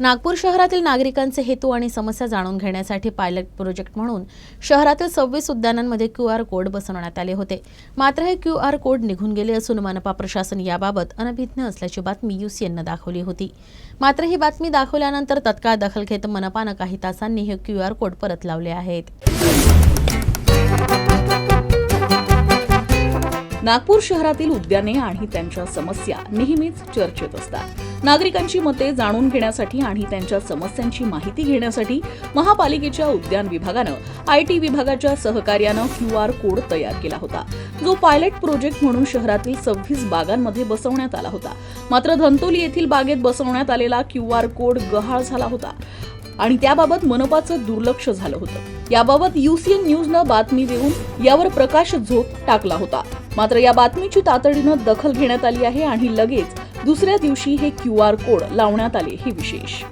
नागपूर शहरातील नागरिकांचे हेतू आणि समस्या जाणून घेण्यासाठी पायलट प्रोजेक्ट म्हणून शहरातील सव्वीस उद्यानांमध्ये क्यू आर कोड बसवण्यात आले होते. मात्र हे क्यू आर कोड निघून गेले असून मनपा प्रशासन याबाबत अनभिज्ञ असल्याची बातमी युसीएननं दाखवली होती. मात्र ही बातमी दाखवल्यानंतर तत्काळ दखल घेत मनपानं काही तासांनी हे क्यू आर कोड परत लावले आहेत. नागपूर शहरातील उद्याने आणि त्यांच्या समस्या नेहमीच चर्चेत असतात. नागरिकांची मते जाणून घेण्यासाठी आणि त्यांच्या समस्यांची माहिती घेण्यासाठी महापालिकेच्या उद्यान विभागानं आयटी विभागाच्या सहकार्यानं क्यू आर कोड तयार केला होता. जो पायलट प्रोजेक्ट म्हणून शहरातील सव्वीस बागांमध्ये बसवण्यात आला होता. मात्र धंतोली येथील बागेत बसवण्यात आलेला क्यू आर कोड गहाळ झाला होता आणि त्याबाबत मनपाचं दुर्लक्ष झालं होतं. याबाबत युसीएन न्यूजनं बातमी देऊन यावर प्रकाश झोत टाकला होता. मात्र या बातमीची तातडीनं दखल घेण्यात आली आहे आणि लगेच दुसऱ्या दिवशी हे क्यू आर कोड लावण्यात आले हे विशेष.